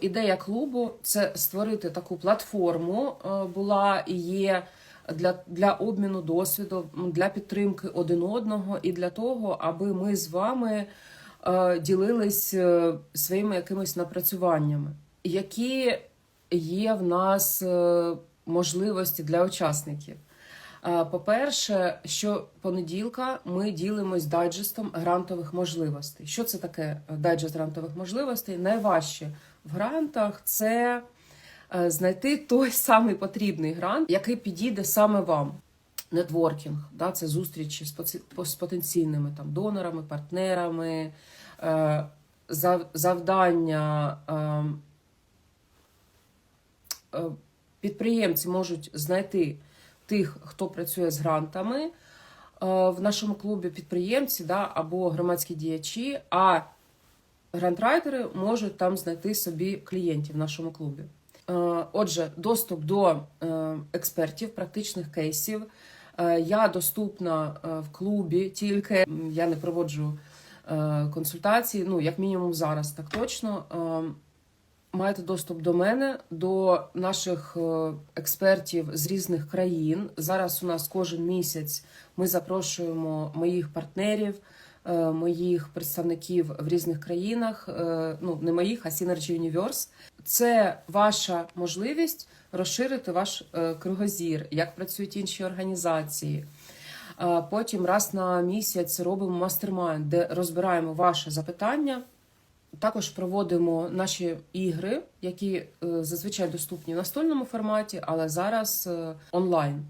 Ідея клубу це створити таку платформу е, була і є для, для обміну досвіду, для підтримки один одного і для того, аби ми з вами е, ділились е, своїми якимись напрацюваннями, які є в нас можливості для учасників. По-перше, що понеділка ми ділимось дайджестом грантових можливостей. Що це таке дайджест грантових можливостей? Найважче в грантах це е, знайти той самий потрібний грант, який підійде саме вам. Нетворкінг, да, це зустрічі з, потенційними там, донорами, партнерами, е, завдання. е, підприємці можуть знайти тих, хто працює з грантами в нашому клубі підприємці да, або громадські діячі, а грантрайтери можуть там знайти собі клієнтів в нашому клубі. Е, Отже, доступ до е, експертів, практичних кейсів. Е, Я доступна в клубі, тільки я не проводжу консультації, ну, як мінімум зараз, так точно. Маєте доступ до мене, до наших експертів з різних країн. Зараз у нас кожен місяць ми запрошуємо моїх партнерів, моїх представників в різних країнах. е, Ну не моїх, а Synergy Universe. Це ваша можливість розширити ваш е, кругозір, як працюють інші організації. Е, Потім раз на місяць робимо мастермайнд, де розбираємо ваше запитання. Також проводимо наші ігри, які е, зазвичай доступні в настольному форматі, але зараз е, онлайн.